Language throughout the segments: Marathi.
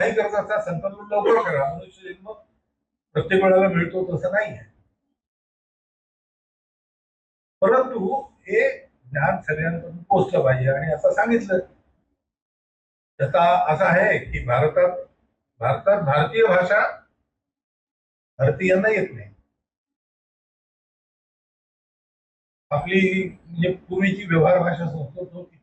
नाही करत असा संकल्प लवकर करा. मनुष्य जन्म प्रत्येक वेळेला मिळतो तसं नाही आहे. परंतु हे ज्ञान सगळ्यांपर्यंत पोहोचलं पाहिजे आणि असं सांगितलं. त्याचा असं आहे की भारतात भारतात भारतीय भाषा भारतीयांना येत नाही. आपली म्हणजे पूर्वीची व्यवहार भाषा संस्कृत होती.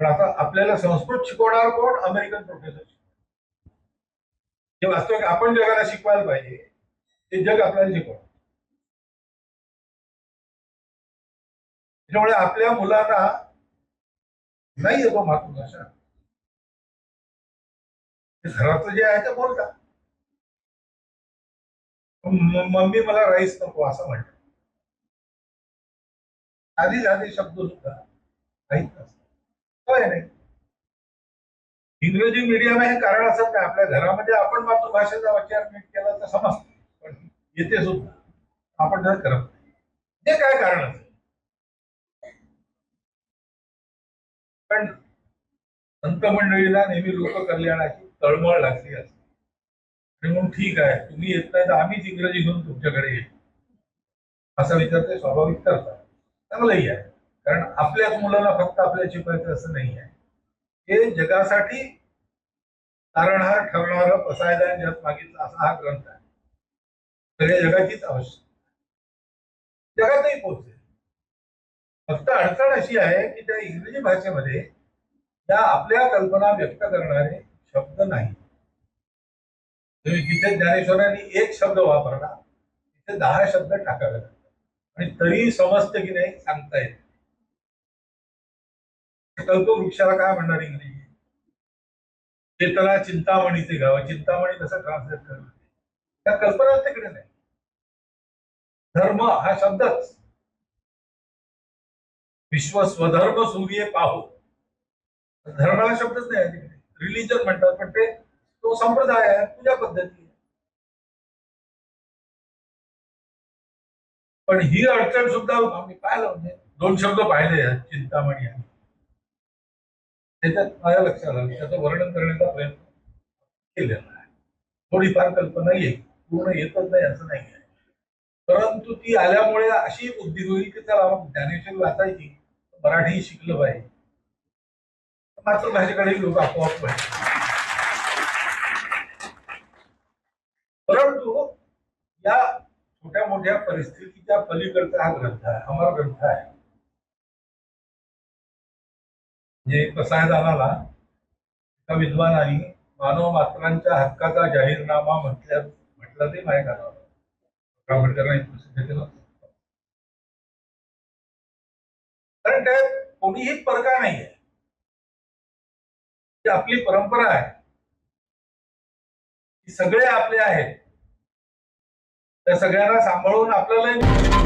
पण आता आपल्याला संस्कृत शिकवणार कोण? अमेरिकन प्रोफेसर जे वास्तविक आपण जगाला शिकवायला पाहिजे. ते जग आपल्याला शिकवणार. त्याच्यामुळे आपल्या मुलांना नाही येतो मातृभाषा. घरात घरातलं जे आहे ते बोलतात मम्मी मला राईस नको असं म्हणतात. आधी आधी शब्द सुद्धा काहीच नसतात इंग्रजी मीडियम हे कारण असं काय? आपल्या घरामध्ये आपण मातृभाषेचा विचार नीट केला तर समजतं. पण येते सुद्धा. आपण जर करत नाही. हे काय कारण असेल पण संत मंडळीला नेहमी लोक कल्याणाची तळमळ लागली असते आणि म्हणून ठीक आहे तुम्ही येत नाही तर आम्हीच इंग्रजी घेऊन तुमच्याकडे येऊ. असा विचार ते स्वाभाविक करतात. चांगलंही आहे. कारण आपल्याच मुलांना फक्त आपल्या शिकवायचं असं नाही आहे. हे जगासाठी तारणहार ठरणारं पसायदा जग मागितलं असा हा ग्रंथ आहे. सगळ्या जगाचीच आवश्यक जगातही पोहोचेल. फक्त अडचण अशी आहे की त्या इंग्रजी भाषेमध्ये त्या आपल्या कल्पना व्यक्त करणारे शब्द नाही. तुम्ही जिथे ज्ञानेश्वरांनी एक शब्द वापरला तिथे दहा शब्द टाकावे लागतात. आणि तरी समजतं की नाही सांगता येत कल्पवृक्षाला काय म्हणणार इंग्रजी चेतना चिंतामणीचे गाव. चिंतामणी कसं ट्रान्सलेट करणार त्या कल्पना तिकडे नाही. धर्म हा शब्दच. विश्व स्वधर्म सूर्य पाहो. धर्माला शब्दच नाही तिकडे. रिलिजन म्हणतात पण ते तो संप्रदाय आहे पूजा पद्धती आहे. पण ही अडचण सुद्धा आम्ही पाहिलं म्हणजे दोन शब्द पाहिले चिंतामणी आणि त्याच्यात माझ्या लक्षात आलं. त्याचं वर्णन करण्याचा प्रयत्न केलेला आहे. थोडीफार कल्पना येईल. पूर्ण येतच नाही असं नाही आहे. परंतु ती आल्यामुळे अशी बुद्धी होईल की चला मग ज्ञानेश्वरी वाचायची. मराठी शिकलं पाहिजे. मातृभाषेकडे लोक आपोआप पाहिजे परंतु या छोट्या मोठ्या परिस्थितीच्या पलीकडचा हा ग्रंथ आहे अमर ग्रंथ आहे. म्हणजे कसायदानाला एका विद्वानाने मानव मात्रांच्या हक्काचा जाहीरनामा म्हटल्या म्हटलं ते माझ्या कानावर आंबेडकरांनी प्रसिद्ध केला. कारण त्यात कोणीही परका नाही आहे ती आपली परंपरा आहे. सगळे आपले आहेत. त्या सगळ्यांना सांभाळून आपल्याला